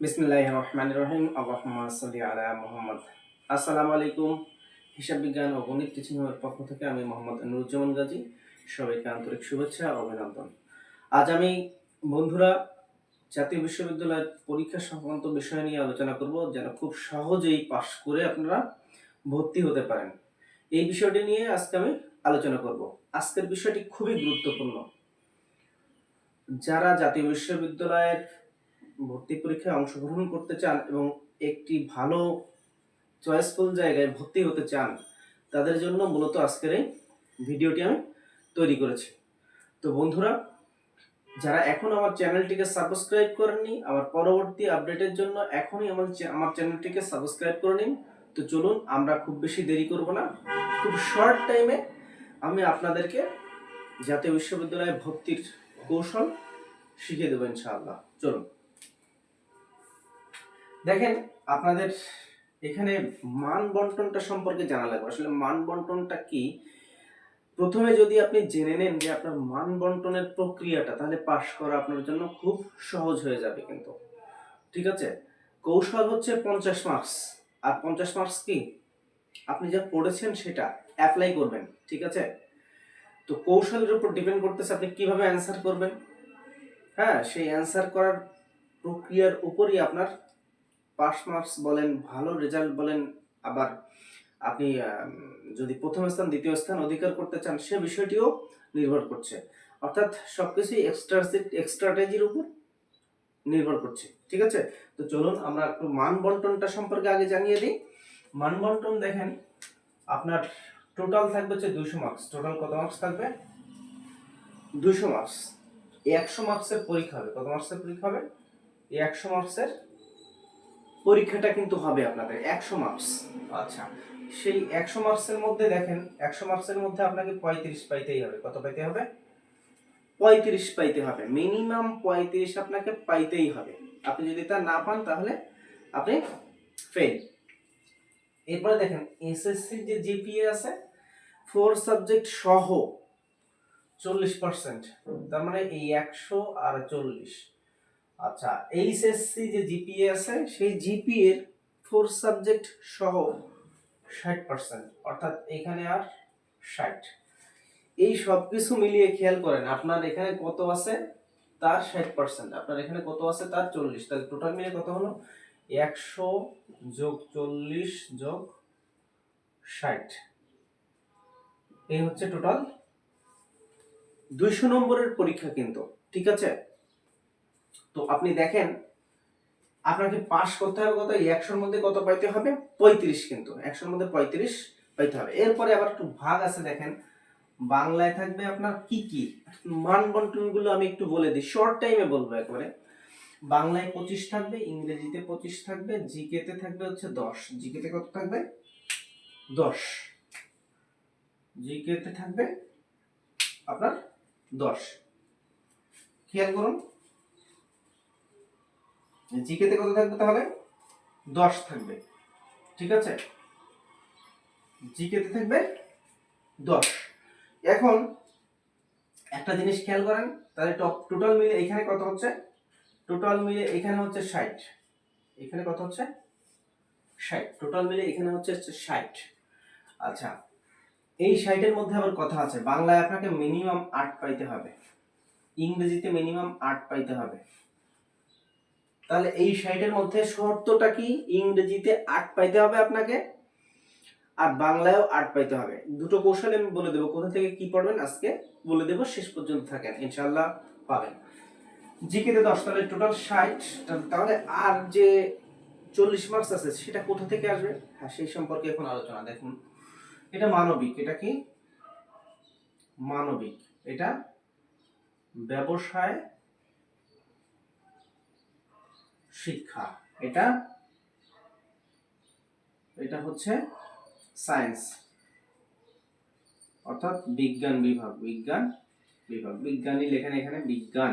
বিসমিল্লাহ রহমান রহিম। আল্লাহুম্মা সাল্লি আলা মুহাম্মদ। আসসালামু আলাইকুম। হিসাব বিজ্ঞান ও গণিত টিচিং এর পক্ষ থেকে আমি মোহাম্মদ নুরুজ্জামান গাজী। সবাইকে আন্তরিক শুভেচ্ছা ও অভিনন্দন। আজ আমি বন্ধুরা জাতীয় বিশ্ববিদ্যালয়ের পরীক্ষা সংক্রান্ত বিষয় নিয়ে আলোচনা করব, যেন খুব সহজেই পাশ করে আপনারা ভর্তি হতে পারেন। এই বিষয়টি নিয়ে আজকে আমি আলোচনা করব। আজকের বিষয়টি খুবই গুরুত্বপূর্ণ। যারা জাতীয় বিশ্ববিদ্যালয়ের ভর্তি পরীক্ষায় অংশগ্রহণ করতে চান এবং একটি ভালো চয়েসফুল জায়গায় ভর্তি হতে চান, তাদের জন্য মূলত আজকের এই ভিডিওটি আমি তৈরি করেছি। তো বন্ধুরা, যারা এখন আমার চ্যানেলটিকে সাবস্ক্রাইব করেননি আমার পরবর্তী আপডেটের জন্য এখনই আমার আমার চ্যানেলটিকে সাবস্ক্রাইব করে নিন। তো চলুন, আমরা খুব বেশি দেরি করব না। খুব শর্ট টাইমে আমি আপনাদেরকে জাতীয় বিশ্ববিদ্যালয়ে ভর্তির কৌশল শিখিয়ে দেবো ইনশাআল্লাহ। চলুন। দেখেন, আপনাদের এখানে মান বন্টনটা সম্পর্কে জানা লাগবে। আসলে মান বন্টনটা কি? প্রথমে যদি আপনি জেনে নেন যে আপনার মান বন্টনের প্রক্রিয়াটা, তাহলে পাশ করা আপনার জন্য খুব সহজ হয়ে যাবে কিন্তু। ঠিক আছে? কৌশল হচ্ছে পঞ্চাশ মার্কস আর পঞ্চাশ মার্কস কি? আপনি যা পড়েছেন সেটা অ্যাপ্লাই করবেন। ঠিক আছে? তো কৌশলের উপর ডিপেন্ড করতেছে আপনি কীভাবে অ্যান্সার করবেন। হ্যাঁ সেই অ্যান্সার করার প্রক্রিয়ার উপরই আপনার পাস মার্কস বলেন, ভালো রেজাল্ট বলেন, আবার আপনি যদি প্রথম স্থান, দ্বিতীয় স্থান অধিকার করতে চান, সে বিষয়টিও নির্ভর করছে। অর্থাৎ সবকিছুই এক্সট্রা এক্সট্রাটেজির উপর নির্ভর করছে, ঠিক আছে? তো চলুন আমরা একটু মান বন্টনটা সম্পর্কে আগে জানিয়ে দিই। মান বন্টন দেখেন, আপনার টোটাল থাকবে হচ্ছে দুশো মার্কস টোটাল কত মার্কস থাকবে? দুশো মার্কস একশো মার্কসের পরীক্ষা হবে। কত মার্কসের পরীক্ষা হবে? একশো মার্কসের পরীক্ষাটা কিন্তু হবে আপনাদের একশো মার্কস আচ্ছা সেই একশো মার্কসের মধ্যে দেখেন একশো মার্কসের মধ্যে আপনাকে পঁয়ত্রিশ পাইতেই হবে। কত পাইতে হবে? পঁয়ত্রিশ পাইতে হবে। মিনিমাম পঁয়ত্রিশ আপনাকে পাইতেই হবে। আপনি যদি তা না পান তাহলে আপনি ফেল এরপরে দেখেন এসএসসির যে জিপিএ আছে ফোর সাবজেক্ট সহ চল্লিশ পার্সেন্ট তার মানে এই একশো আর চল্লিশ। আচ্ছা এইচএসসি যে জিপিএ আছে, সেই জিপিএ এর ফোর সাবজেক্ট সহ ষাট পার্সেন্ট অর্থাৎ এখানে আর ষাট। এই সব কিছু মিলিয়ে খেয়াল করেন, আপনার এখানে কত আছে? তার ষাট পার্সেন্ট আপনার এখানে কত আছে? তার চল্লিশ। তাহলে টোটাল মিলে কত হলো? একশো যোগ চল্লিশ যোগ ষাট। এই হচ্ছে টোটাল দুইশো নম্বরের পরীক্ষা কিন্তু, ঠিক আছে? তো আপনি দেখেন, আপনাকে পাস করতে হবে কত? একশোর মধ্যে কত পাইতে হবে? পঁয়ত্রিশ কিন্তু। একশোর মধ্যে পঁয়ত্রিশ পাইতে হবে। এরপরে আবার একটু ভাগ আছে দেখেন। বাংলায় থাকবে আপনার কি কি? মান বন্টনগুলো আমি একটু বলে দিই। শর্ট টাইমে বলব একবারে। বাংলায় পঁচিশ থাকবে, ইংরেজিতে পঁচিশ থাকবে, জিকেতে থাকবে হচ্ছে দশ। জিকেতে কত থাকবে? দশ। জিকেতে থাকবে আপনার দশ। খেয়াল করুন। জিকেতে কত থাকবে তাহলে? দশ থাকবে। ঠিক আছে? জিকেতে থাকবে দশ। এখন একটা জিনিস খেয়াল করেন, তাহলে টোটাল মিলে এখানে কত হচ্ছে? টোটাল মিলে এখানে হচ্ছে ষাট। এখানে কত হচ্ছে? ষাট। টোটাল মিলে এখানে হচ্ছে ষাট। আচ্ছা এই ষাটের মধ্যে আবার কথা আছে। বাংলায় আপনাকে মিনিমাম আট পাইতে হবে। ইংরেজিতে মিনিমাম আট পাইতে হবে। তাহলে এই ষাটের মধ্যে শর্তটা কি? ইংরেজিতে আট পাইতে হবে আপনাকে, আর বাংলায়ও আট পাইতে হবে। দুটো কৌশল আমি বলে দেবো। কোথা থেকে কি পড়বেন আজকে বলে দেবো, শেষ পর্যন্ত থাকেন ইনশাল্লাহ পাবেন। জিকেতে দশ, তাহলে টোটাল ষাট, তাহলে আর যে চল্লিশ মার্কস আছে, সেটা কোথা থেকে আসবে? হ্যাঁ সেই সম্পর্কে এখন আলোচনা। দেখুন, এটা মানবিক, এটা কি? মানবিক। এটা ব্যবসায় শিক্ষা। এটা এটা হচ্ছে সায়েন্স অর্থাৎ বিজ্ঞান বিভাগ বিজ্ঞান বিভাগ। বিজ্ঞানী লেখেন এখানে বিজ্ঞান।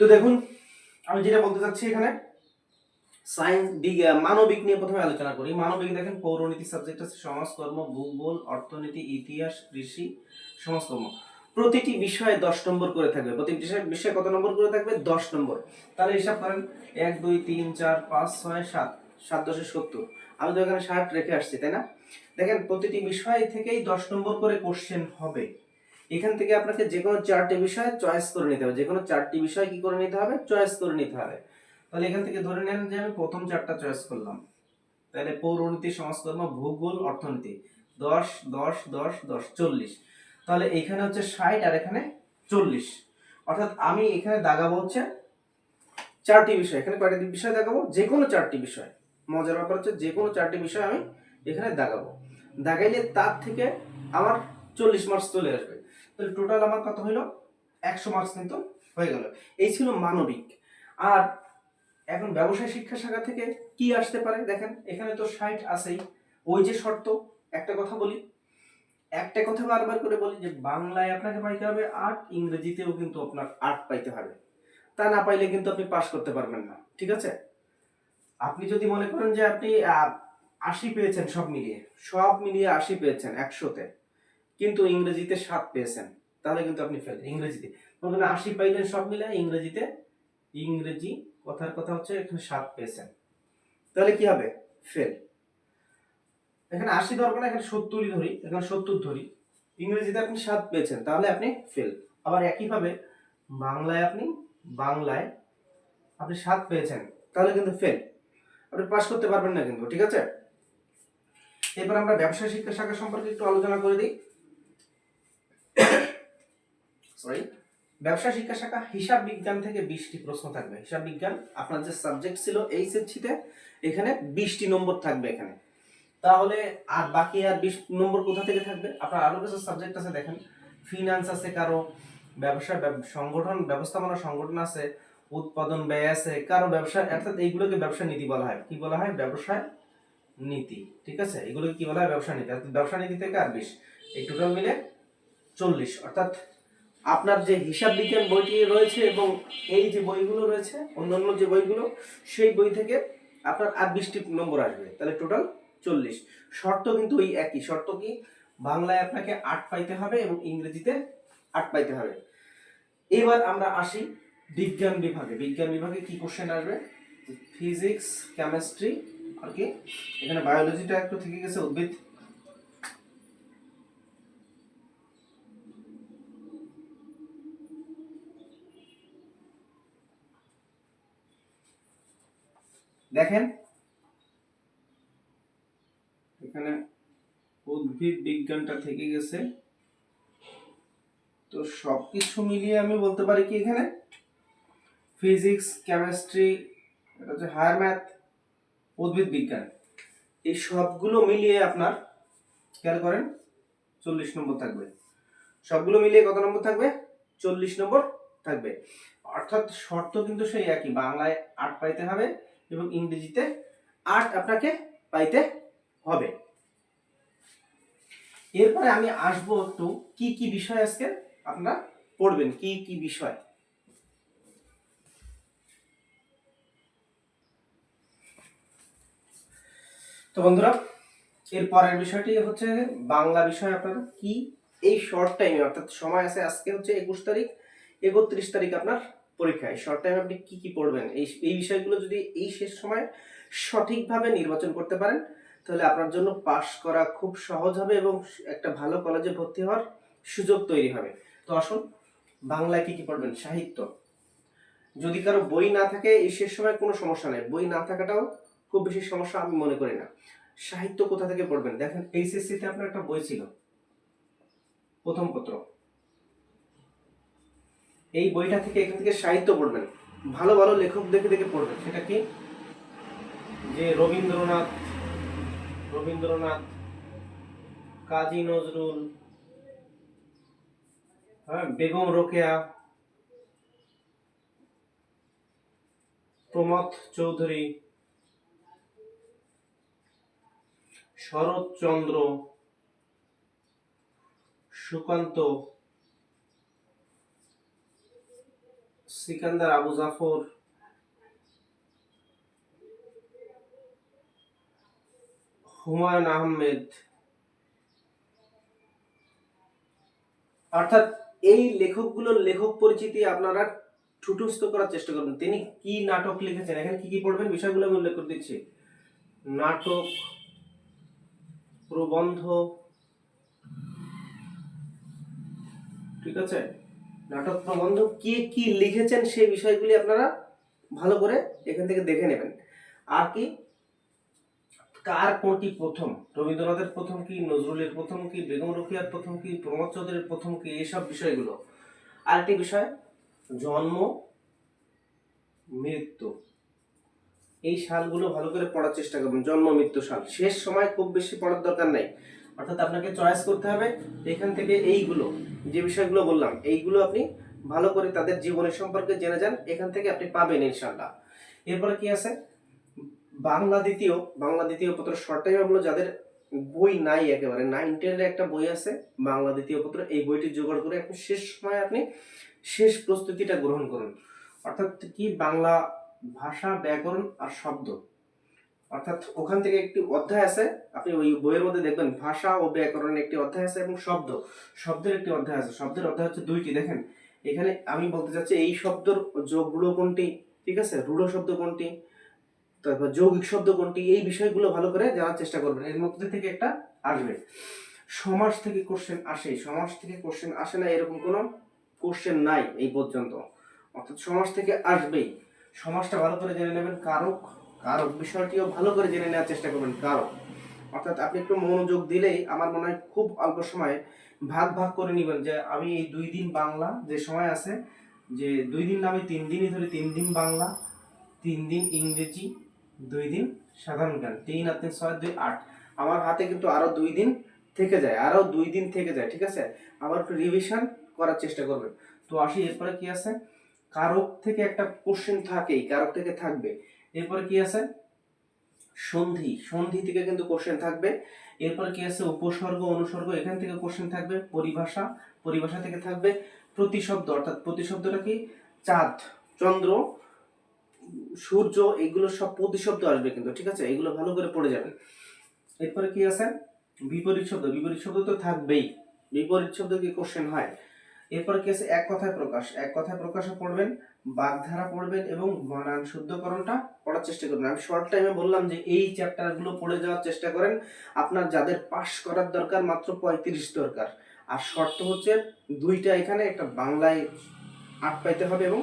তো দেখুন, আমি যেটা বলতে চাচ্ছি এখানে সায়েন্স মানবিক নিয়ে প্রথমে আলোচনা করি। মানবিক দেখেন, পৌরনীতি সাবজেক্ট আছে, সমাজকর্ম, ভূগোল, অর্থনীতি, ইতিহাস, কৃষি, সমাজকর্ম। প্রতিটি বিষয়ে দশ নম্বর করে থাকবে। প্রতিটি বিষয়ে- কত নম্বর করে থাকবে? দশ নম্বর। তাহলে হিসাব করেন, এক, দুই, তিন, চার, পাঁচ, ছয়, সাত। সাত দশে সত্তর। আমি তো এখানে ষাট রেখে আসছি, তাই না? দেখেন, প্রতিটি বিষয় থেকেই দশ নম্বর করে কোশ্চেন হবে। এখান থেকে আপনাকে যে কোনো চারটি বিষয় চয়েস করে নিতে হবে। যে কোনো চারটি বিষয় কি করে নিতে হবে? চয়েস করে নিতে হবে। তাহলে এখান থেকে ধরে নেন যে আমি প্রথম চারটা চয়েস করলাম। তাহলে পৌরনীতি, সমাজকর্ম, ভূগোল, অর্থনীতি। দশ দশ দশ দশ, চল্লিশ। তাহলে এখানে হচ্ছে ষাট আর এখানে চল্লিশ। অর্থাৎ আমি এখানে দাগাবো হচ্ছে চারটি বিষয়। এখানে কয়টি বিষয় দাগাবো? যে কোনো চারটি বিষয়। মজার ব্যাপার হচ্ছে যে কোনো চারটি বিষয় আমি এখানে দাগাবো। দাগাইলে তার থেকে আমার চল্লিশ মার্কস চলে আসবে। তাহলে টোটাল আমার কত হইল? একশো মার্কস কিন্তু হয়ে গেল। এই ছিল মানবিক। আর এখন ব্যবসায় শিক্ষা শাখা থেকে কি আসতে পারে? দেখেন, এখানে তো ষাট আছেই। ওই যে শর্ত, একটা কথা বলি একটা কথা বারবার করে বলি যে বাংলায় আপনাকে পাইতে হবে আর্ট ইংরেজিতেও কিন্তু আপনার আর্ট পাইতে হবে। তা না পাইলে কিন্তু আপনি পাস করতে পারবেন না, ঠিক আছে? আপনি যদি মনে করেন যে আপনি আশি পেয়েছেন সব মিলিয়ে সব মিলিয়ে আশি পেয়েছেন একশোতে, কিন্তু ইংরেজিতে সাত পেয়েছেন, তাহলে কিন্তু আপনি ফেল ইংরেজিতে, মনে আশি পাইলেন সব মিলে ইংরেজিতে, ইংরেজি কথার কথা হচ্ছে এখানে সাত পেয়েছেন। তাহলে কি হবে? ফেল এখানে আশি ধরবো না এখানে সত্তরই ধরি, এখানে সত্তর ধরি। ইংরেজিতে আপনি সাত পেয়েছেন, তাহলে আপনি ফেল আবার একইভাবে বাংলায় আপনি বাংলায় আপনি সাত পেয়েছেন, তাহলে কিন্তু ফেল আপনি পাস করতে পারবেন না কিন্তু, ঠিক আছে? এবার আমরা ব্যবসা শিক্ষা শাখা সম্পর্কে একটু আলোচনা করে দিই। সরি ব্যবসা শিক্ষা শাখা হিসাব বিজ্ঞান থেকে বিশটি প্রশ্ন থাকবে। হিসাব বিজ্ঞান, আপনার যে সাবজেক্ট ছিল এই সেটছিতে এখানে বিশটি নম্বর থাকবে এখানে। তাহলে আর বাকি আর বিশ নম্বর কোথা থেকে থাকবে? আপনার আরও কিছু সাবজেক্ট আছে, দেখেন। ফিনান্স আছে কারও, ব্যবসা, ব্যব- সংগঠন, ব্যবস্থাপনা সংগঠন আছে, উৎপাদন ব্যয় আছে, কারও ব্যবসা, অর্থাৎ এইগুলোকে ব্যবসা নীতি বলা হয়। কি বলা হয়? ব্যবসায় নীতি, ঠিক আছে? এগুলোকে কি বলা হয়? ব্যবসা নীতি। অর্থাৎ ব্যবসা নীতি থেকে আর বিশ। এই টোটাল মিলে চল্লিশ। অর্থাৎ আপনার যে হিসাব বিজ্ঞান বইটি রয়েছে এবং এই যে বইগুলো রয়েছে, অন্যান্য যে বইগুলো, সেই বই থেকে আপনার আর বিশটি নম্বর আসবে। তাহলে টোটাল চল্লিশ। শর্ত কিন্তু ওই একই। শর্ত কি? বাংলায় আপনাকে আট পাইতে হবে এবং ইংরেজিতে আট পাইতে হবে। এবার আমরা আসি বিজ্ঞান বিভাগে। বিজ্ঞান বিভাগে কি কোশ্চেন আসবে? ফিজিক্স কেমিস্ট্রি আর কি? এখানে বায়োলজিটা একটু থেকে গেছে উদ্ভিদ। দেখেন এখানে উদ্ভিদ বিজ্ঞানটা থেকে গেছে। তো সব কিছু মিলিয়ে আমি বলতে পারি কি এখানে? ফিজিক্স কেমিস্ট্রি এটা হচ্ছে হায়ার ম্যাথ উদ্ভিদ বিজ্ঞান। এই সবগুলো মিলিয়ে আপনার খেয়াল করেন, চল্লিশ নম্বর থাকবে। সবগুলো মিলিয়ে কত নম্বর থাকবে? চল্লিশ নম্বর থাকবে। অর্থাৎ শর্ত কিন্তু সেই একই, বাংলায় আট পাইতে হবে এবং ইংরেজিতে আট আপনাকে পাইতে হবে। এরপরে আমি আসব একটু, কি কি বিষয় আজকে আপনারা পড়বেন, কি কি বিষয়? তো বন্ধুরা, এর পরের বিষয়টি হচ্ছে বাংলা বিষয় আপনারা কি? এই শর্ট টাইমে অর্থাৎ সময় আছে আজকে হচ্ছে একুশ তারিখ, একত্রিশ তারিখ আপনার পরীক্ষায় শর্ট টাইমে আপনি কি কি পড়বেন? এই এই বিষয়গুলো যদি এই শেষ সময় সঠিকভাবে নির্বাচন করতে পারেন তাহলে আপনার জন্য পাশ করা খুব সহজ হবে এবং একটা ভালো কলেজে ভর্তি হওয়ার সুযোগ তৈরি হবে। তো আসুন, বাংলায় কি কি পড়বেন? সাহিত্য। যদি কারও বই না থাকে, এই শেষ সময় কোনো সমস্যা নেই। বই না থাকাটাও খুব বেশি সমস্যা আমি মনে করি না। সাহিত্য কোথা থেকে পড়বেন? দেখেন এইচএসসি তে আপনার একটা বই ছিল। প্রথম পত্র। এই বইটা থেকে এখান থেকে সাহিত্য পড়বেন। ভালো ভালো লেখক দেখে দেখে পড়বেন। সেটা কি? যে রবীন্দ্রনাথ রবীন্দ্রনাথ কাজী নজরুল হ্যাঁ বেগম রোকেয়া প্রমথ চৌধুরী শরৎচন্দ্র সুকান্ত সিকান্দার আবু জাফর হুমায়ুন আহমেদ। অর্থাৎ এই লেখকগুলোর লেখক পরিচিতি আপনারা ঠুটস্থ করার চেষ্টা করবেন। তিনি কি নাটক লিখেছেন? এখানে কি কি পড়বেন? বিষয়গুলো আমি উল্লেখ করে দিচ্ছি। নাটক, প্রবন্ধ, ঠিক আছে? নাটক, প্রবন্ধ, কে কি লিখেছেন সেই বিষয়গুলি আপনারা ভালো করে এখান থেকে দেখে নেবেন। আর কি কার কোনটি প্রথম? রবীন্দ্রনাথের প্রথম কি? নজরুলের প্রথম কি? বেগম রফিয়ার প্রথম কি? প্রমোদ চৌধুরীর প্রথম কি? এইসব বিষয়গুলো। আরেকটি বিষয়, জন্ম, মৃত্যু। এই সালগুলো ভালো করে পড়ার চেষ্টা করবেন, জন্ম, মৃত্যু সাল। শেষ সময় খুব বেশি পড়ার দরকার নাই। অর্থাৎ আপনাকে চয়েস করতে হবে এখান থেকে এইগুলো, যে বিষয়গুলো বললাম, এইগুলো আপনি ভালো করে তাদের জীবনের সম্পর্কে জেনে যান, এখান থেকে আপনি পাবেন ইনশাল্লাহ এরপরে কি আছে? বাংলা দ্বিতীয় বাংলা দ্বিতীয় পত্র শর্ট টাইম যাদের বই নাই একেবারে নাইন টেনের একটা বই আছে, বাংলা দ্বিতীয় পত্র, এই বইটি জোগাড় করে আপনি শেষ সময় আপনি শেষ প্রস্তুতিটা গ্রহণ করুন। অর্থাৎ কি বাংলা ভাষা ব্যাকরণ আর শব্দ? অর্থাৎ ওখান থেকে একটি অধ্যায় আছে, আপনি ওই বইয়ের মধ্যে দেখবেন, ভাষা ও ব্যাকরণের একটি অধ্যায় আছে এবং শব্দ। শব্দের একটি অধ্যায় আছে, শব্দের অধ্যায় হচ্ছে দুইটি, দেখেন। এখানে আমি বলতে চাচ্ছি, এই শব্দর যোগগুলো কোনটি? ঠিক আছে, রূঢ় শব্দ কোনটি? তারপর যৌগিক শব্দ কোনটি, এই বিষয়গুলো ভালো করে জানার চেষ্টা করবেন। এর মধ্যে থেকে একটা আসবে। সমাজ থেকে কোশ্চেন আসে। সমাজ থেকে কোশ্চেন আসে না, এরকম কোনো কোশ্চেন নাই এই পর্যন্ত। অর্থাৎ সমাজ থেকে আসবেই। সমাজটা ভালো করে জেনে নেবেন কারক। কারক বিষয়টিও ভালো করে জেনে নেওয়ার চেষ্টা করবেন কারক। অর্থাৎ আপনি একটু মনোযোগ দিলেই আমার মনে হয় খুব অল্প সময়ে ভাগ ভাগ করে নেবেন যে আমি এই দুই দিন বাংলা যে সময় আছে, যে দুই দিন না, আমি তিন দিনই ধরি, তিন দিন বাংলা, তিন দিন ইংরেজি দুই দিন সাধারণ জ্ঞান, তিন আর তিন ছয় দুই আট। আমার হাতে কিন্তু আরও দুই দিন থেকে যায়, আরও দুই দিন থেকে যায়, ঠিক আছে? আবার একটু রিভিশন করার চেষ্টা করবেন। তো আসি, এরপরে কি আছে? কারক থেকে একটা কোশ্চেন থাকেই, কারক থেকে থাকবে। এরপরে কি আছে? সন্ধি সন্ধি থেকে কিন্তু কোশ্চেন থাকবে। এরপরে কি আছে? উপসর্গ, অনুসর্গ, এখান থেকে কোশ্চেন থাকবে। পরিভাষা পরিভাষা থেকে থাকবে প্রতিশব্দ, অর্থাৎ প্রতিশব্দটা কি? চাঁদ, চন্দ্র সূর্য, এগুলো সব প্রতিশব্দ আসবে কিন্তু, ঠিক আছে? এগুলো ভালো করে পড়ে যাবেন এরপরে কি আছে? বিপরীত শব্দ। বিপরীত শব্দ তো থাকবেই। বিপরীত শব্দ কি কোশ্চেন হয়? এরপরে কি আছে? এক কথায় প্রকাশ। এক কথায় প্রকাশও পড়বেন, বাগধারা পড়বেন এবং বানান শুদ্ধকরণটা পড়ার চেষ্টা করবেন। আমি শর্ট টাইমে বললাম যে এই চ্যাপ্টারগুলো পড়ে যাওয়ার চেষ্টা করেন। আপনার যাদের পাস করার দরকার, মাত্র পঁয়ত্রিশ দরকার। আর শর্ত হচ্ছে, দুইটা এখানে একটা বাংলায় আট পাইতে হবে এবং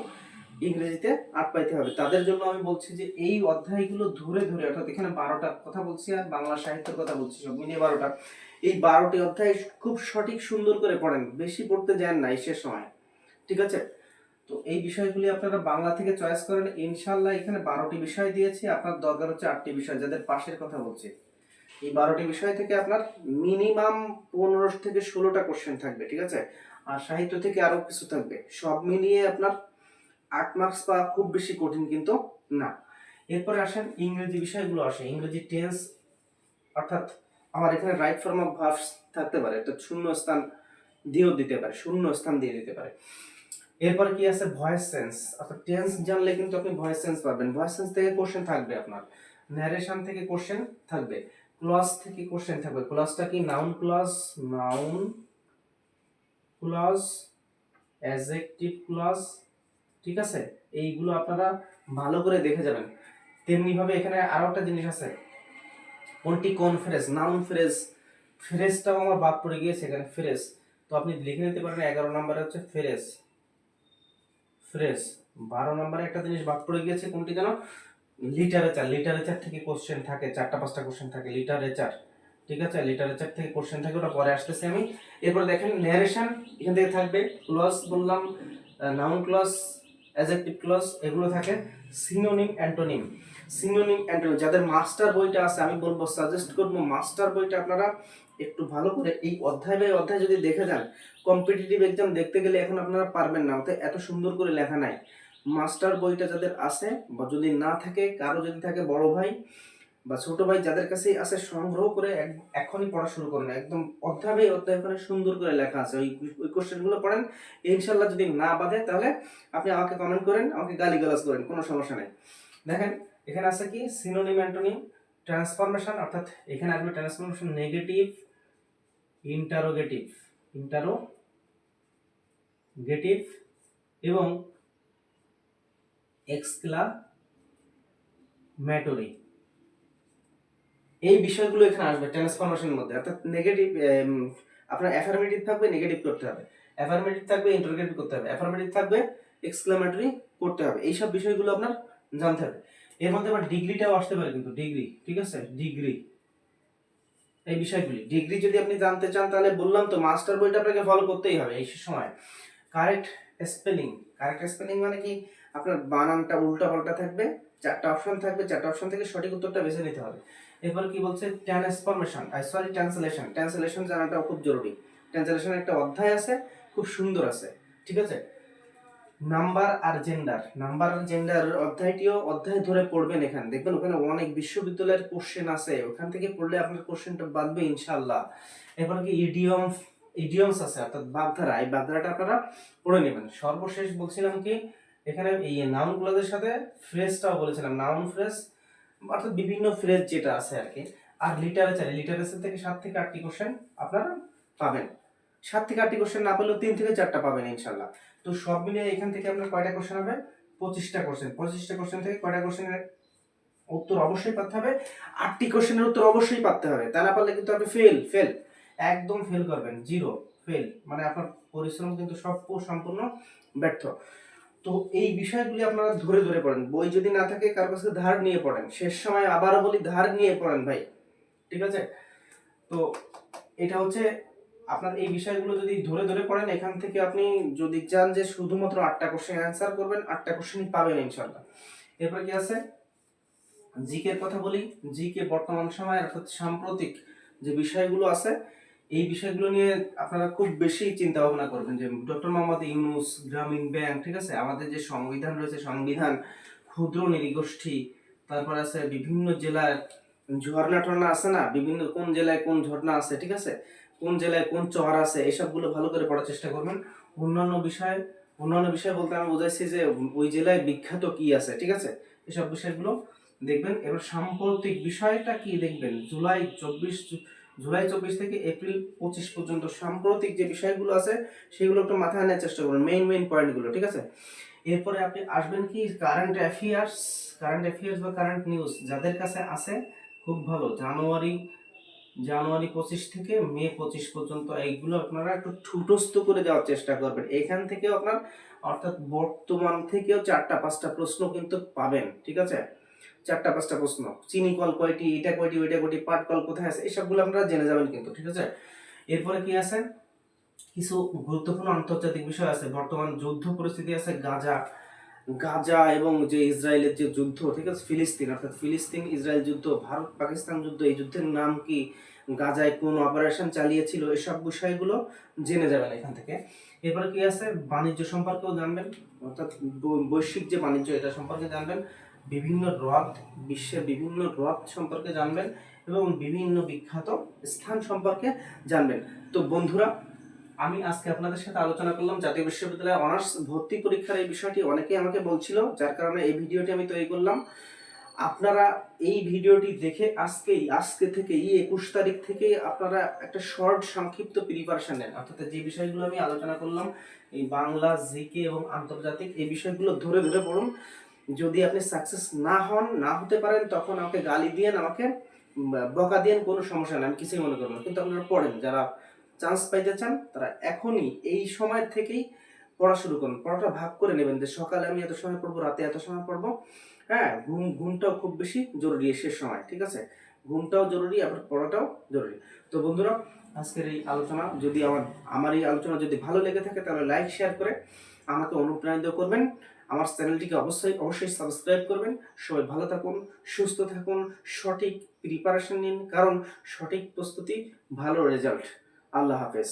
ইংরেজিতে আট পাইতে হবে। তাদের জন্য আমি বলছি যে এই অধ্যায়গুলো ধরে ধরে, অর্থাৎ এখানে বারোটা কথা বলছি আর বাংলা সাহিত্যের কথা বলছি, সব মিলিয়ে বারোটা। এই বারোটি অধ্যায় খুব সঠিক সুন্দর করে পড়েন, বেশি পড়তে যান না সে সময়। ঠিক আছে? তো এই বিষয়গুলি আপনারা বাংলা থেকে চয়েস করেন। ইনশাল্লাহ এখানে বারোটি বিষয় দিয়েছি। আপনার দরকার হচ্ছে আটটি বিষয়, যাদের পাশের কথা বলছি। এই বারোটি বিষয় থেকে আপনার মিনিমাম পনেরো থেকে ষোলোটা কোশ্চেন থাকবে, ঠিক আছে? আর সাহিত্য থেকে আরও কিছু থাকবে। সব মিলিয়ে আপনার আট মার্কস পাওয়া খুব বেশি কঠিন কিন্তু না। এরপরে আসেন ইংরেজি বিষয়গুলো আসে। ইংরেজি টেন্স অর্থাৎ আমার এখানে রাইট ফর্ম অফ ভার্বস থাকতে পারে, অর্থাৎ শূন্য স্থান দিয়েও দিতে পারে, শূন্য স্থান দিয়ে দিতে পারে। এরপর কি আছে? ভয়েস সেন্স অর্থাৎ টেন্স জানলে কিন্তু আপনি ভয়েস সেন্স পাবেন। ভয়েস সেন্স থেকে কোশ্চেন থাকবে আপনার। ন্যারেশন থেকে কোশ্চেন থাকবে। ক্লজ থেকে কোশ্চেন থাকবে। ক্লজটা কি? Noun clause noun clause adjective clause ঠিক আছে? এইগুলো আপনারা ভালো করে দেখে যাবেন। তেমনি ভাবে এখানে আরও একটা জিনিস আছে। কোনটি কোন ফ্রেজ নাউন ফ্রেজ ফ্রেজটাও আমার বাদ পড়ে গিয়েছে এখানে ফ্রেজ তো আপনি লিখে নিতে পারেন, এগারো নম্বরে হচ্ছে ফ্রেজ ফ্রেজ বারো নম্বরে একটা জিনিস বাদ পড়ে গিয়েছে, কোনটি যেন? লিটারেচার। লিটারেচার থেকে কোশ্চেন থাকে, চারটা, পাঁচটা কোশ্চেন থাকে। লিটারেচার। ঠিক আছে? লিটারেচার থেকে কোশ্চেন থাকে, ওটা পরে আসতেছে আমি। এরপরে দেখেন ন্যারেশন এখান থেকে থাকবে। ক্লস বললাম নাউন ক্লজ অ্যাজেক্টিভ ক্লজ এগুলো থাকে সিনোনিম অ্যান্টোনিম সিনোনিম অ্যান্টোনিম যাদের মাস্টার বইটা আছে, আমি বলব সাজেস্ট করব মাস্টার বইটা আপনারা একটু ভালো করে এই অধ্যায় বাই অধ্যায় যদি দেখে যান কম্পিটিটিভ এক্সাম দেখতে গেলে এখন আপনারা পারবেন না, ওতে এত সুন্দর করে লেখা নাই। মাস্টার বইটা যাদের আছে, বা যদি না থাকে, কারও যদি থাকে বড় ভাই বা ছোট ভাই যাদের কাছেই আছে, সংগ্রহ করে এখনই পড়া শুরু করেন। একদম অধ্যায় অধ্যায় ওখানে সুন্দর করে লেখা আছে। ওই ওই কোশ্চেনগুলো পড়েন। ইনশাল্লাহ যদি না বাদে, তাহলে আপনি আমাকে কমেন্ট করেন, আমাকে গালি গালাজ করেন, কোনো সমস্যা নেই। দেখেন, এখানে আছে কি? সিনোনিম অ্যান্টোনিম ট্রান্সফরমেশন অর্থাৎ এখানে আসবে transformation negative interrogative interrogative এবং এক্সক্লামেটরি এই বিষয়গুলো এখানে আসবে ট্রান্সফরমেশনের মধ্যে। অর্থাৎ নেগেটিভ আপনার অ্যাফার্মেটিভ থাকবে নেগেটিভ করতে হবে। অ্যাফার্মেটিভ থাকবে ইন্টারোগেটিভ করতে হবে। অ্যাফার্মেটিভ থাকবে এক্সক্লামেটরি করতে হবে। এইসব বিষয়গুলো আপনার জানতে হবে। এর মধ্যে আবার ডিগ্রিটাও আসতে পারে কিন্তু ডিগ্রি ঠিক আছে? ডিগ্রি এই বিষয়গুলি। ডিগ্রি যদি আপনি জানতে চান, তাহলে বললাম তো মাস্টার বইটা আপনাকে ফলো করতেই হবে এই সময়। কারেক্ট স্পেলিং কারেক্ট স্পেলিং মানে কি? আপনার বানানটা উল্টা পাল্টা থাকবে, চারটা অপশন থাকবে, চারটা অপশন থেকে সঠিক উত্তরটা বেছে নিতে হবে। এরপর কি বলছে? ট্রান্সফরমেশন। সরি ট্রান্সলেশন ট্রান্সলেশন জানাটা খুব জরুরি। ট্রান্সলেশনের একটা অধ্যায় আছে, খুব সুন্দর আছে। ঠিক আছে? নাম্বার আর জেন্ডার নাম্বার আর জেন্ডার অধ্যায়টিও অধ্যায় ধরে পড়বেন এখানে। দেখবেন ওখানে অনেক বিশ্ববিদ্যালয়ের কোশ্চেন আছে। ওখান থেকে পড়লে আপনার কোশ্চেনটা বাঁধবে ইনশাল্লাহ এরপর কি? ইডিয়ম ইডিয়মস আছে, অর্থাৎ বাগধারা। এই বাগধারাটা আপনারা পড়ে নেবেন। সর্বশেষ বলছিলাম কি? এখানে এই নাউন গুলোদের সাথে ফ্রেজটাও বলেছিলাম। নাউন ফ্রেজ অর্থাৎ বিভিন্ন ফ্রেজ যেটা আছে আর কি আর লিটারেচার লিটারেচার থেকে সাত থেকে আটটি কোশ্চেন আপনারা পাবেন। সাত থেকে আটটি কোশ্চেন না পেলেও তিন থেকে চারটা পাবেন ইনশাল্লাহ। তো সব মিলিয়ে এখান থেকে আপনার কয়টা কোশ্চেন হবে? পঁচিশটা কোশ্চেন পঁচিশটা কোশ্চেন থেকে কয়টা কোশ্চেনের উত্তর অবশ্যই পাতে হবে। আটটি কোশ্চেনের উত্তর অবশ্যই পাতে হবে। তা না পারলে কিন্তু আপনি ফেল ফেল একদম ফেল করবেন। জিরো ফেল মানে আপনার পরিশ্রম কিন্তু সব সম্পূর্ণ ব্যর্থ। তো এই বিষয়গুলি আপনারা ধরে ধরে পড়েন। বই যদি না থাকে, কারও কাছে ধার নিয়ে পড়েন। শেষ সময় আবারও বলি, ধার নিয়ে পড়েন ভাই। ঠিক আছে? তো এটা হচ্ছে আপনার এই বিষয়গুলো যদি ধরে ধরে পড়েন, এখান থেকে আপনি যদি চান যে শুধুমাত্র আটটা কোশ্চেন অ্যান্সার করবেন, আটটা কোশ্চেনই পাবেন ইনশাল্লাহ এরপর কি আছে? জিকে কথা বলি। জিকে বর্তমান সময় অর্থাৎ সাম্প্রতিক যে বিষয়গুলো আছে এই বিষয়গুলো নিয়ে আপনারা খুব বেশি চিন্তা ভাবনা করবেন যে ডক্টর মোহাম্মদ ইউনুস, গ্রামীণ ব্যাংক, ঠিক আছে? আমাদের যে সংবিধান রয়েছে, সংবিধান ক্ষুদ্র নৃগোষ্ঠী তারপর আছে বিভিন্ন জেলার ঝর্ণা টর্ণা আছে না? বিভিন্ন কোন জেলায় কোন ঝর্ণা আছে, ঠিক আছে? কোন জেলায় কোন চর আছে, এসবগুলো ভালো করে পড়ার চেষ্টা করবেন। অন্যান্য বিষয় অন্যান্য বিষয় বলতে আমি বোঝাচ্ছি যে ওই জেলায় বিখ্যাত কি আছে, ঠিক আছে? এসব বিষয়গুলো দেখবেন। এবার সাম্প্রতিক বিষয়টা কি দেখবেন? জুলাই, চব্বিশ জুলাই চব্বিশ থেকে এপ্রিল পঁচিশ পর্যন্ত সাম্প্রতিক যে বিষয়গুলো আছে, সেগুলো একটু মাথায় আনার চেষ্টা করুন মেইন মেইন পয়েন্টগুলো ঠিক আছে? এরপরে আপনি আসবেন কি কারেন্ট অ্যাফেয়ার্স কারেন্ট অ্যাফেয়ার্স বা কারেন্ট নিউজ যাদের কাছে আছে, খুব ভালো, জানুয়ারি জানুয়ারি পঁচিশ থেকে মে পঁচিশ পর্যন্ত এইগুলো আপনারা একটু ঠুটস্থ করে যাওয়ার চেষ্টা করবেন। এখান থেকেও আপনার, অর্থাৎ বর্তমান থেকেও চারটা, পাঁচটা প্রশ্ন কিন্তু পাবেন, ঠিক আছে? চারটা, পাঁচটা প্রশ্ন। চিনি কল কয়টি, এটা কয়টি, ওইটা কয়টি, পাট কল কোথায় আছে, এসবগুলো আপনারা জেনে যাবেন কিন্তু, ঠিক আছে? এরপরে কি আছে? কিছু গুরুত্বপূর্ণ আন্তর্জাতিক বিষয় আছে। বর্তমান যুদ্ধ পরিস্থিতি আছে গাজা। গাজা এবং যে ইসরায়েলের যে যুদ্ধ, ঠিক আছে? ফিলিস্তিন, অর্থাৎ ফিলিস্তিন, ইসরায়েল যুদ্ধ, ভারত, পাকিস্তান যুদ্ধ, এই যুদ্ধের নাম কি? গাজায় কোন অপারেশন চালিয়েছিল? এসব বিষয়গুলো জেনে যাবেন এখান থেকে। এরপরে কি আছে? বাণিজ্য সম্পর্কেও জানবেন, অর্থাৎ বৈশ্বিক যে বাণিজ্য, এটা সম্পর্কে জানবেন। বিভিন্ন হ্রদ, বিশ্বের বিভিন্ন হ্রদ সম্পর্কে জানবেন এবং বিভিন্ন বিখ্যাত স্থান সম্পর্কে জানবেন। তো বন্ধুরা, আমি আজকে আপনাদের সাথে আলোচনা করলাম জাতীয় বিশ্ববিদ্যালয়ে অনার্স ভর্তি পরীক্ষার এই বিষয়টি। অনেকেই আমাকে বলছিল, যার কারণে এই ভিডিওটি আমি তৈরি করলাম। আপনারা এই ভিডিওটি দেখে আজকেই, আজকে থেকে এই একুশ তারিখ থেকে আপনারা একটা শর্ট সংক্ষিপ্ত প্রিপারেশন নেন। অর্থাৎ যে বিষয়গুলো আমি আলোচনা করলাম, এই বাংলা, জিকে এবং আন্তর্জাতিক, এই বিষয়গুলো ধরে ধরে পড়ুন। যদি আপনি সাকসেস না হন, না হতে পারেন, তখন আমাকে গালি দিয়ে আমাকে বকা দিয়ে কোনো সমস্যা নেই, আমি কিছুই মনে করব কিন্তু আপনারা পড়েন, যারা চান্স পাইতে চান, তারা এখনই এই সময় থেকেই পড়া শুরু করুন। পড়াটা ভাগ করে নেবেন যে সকালে আমি এত সময় পড়ব, রাতে এত সময় পড়ব। হ্যাঁ ঘুম, ঘুমটাও খুব বেশি জরুরি শেষ সময়, ঠিক আছে? ঘুমটাও জরুরি, আবার পড়াটাও জরুরি। তো বন্ধুরা, আজকের এই আলোচনা যদি আমার আমার এই আলোচনা যদি ভালো লেগে থাকে, তাহলে লাইক শেয়ার করে আমাকে অনুপ্রাণিত করবেন। আমার চ্যানেলটিকে অবশ্যই অবশ্যই সাবস্ক্রাইব করবেন। সবাই ভালো থাকুন, সুস্থ থাকুন, সঠিক প্রিপারেশন নিন, কারণ সঠিক প্রস্তুতি ভালো রেজাল্ট আল্লাহ হাফেজ।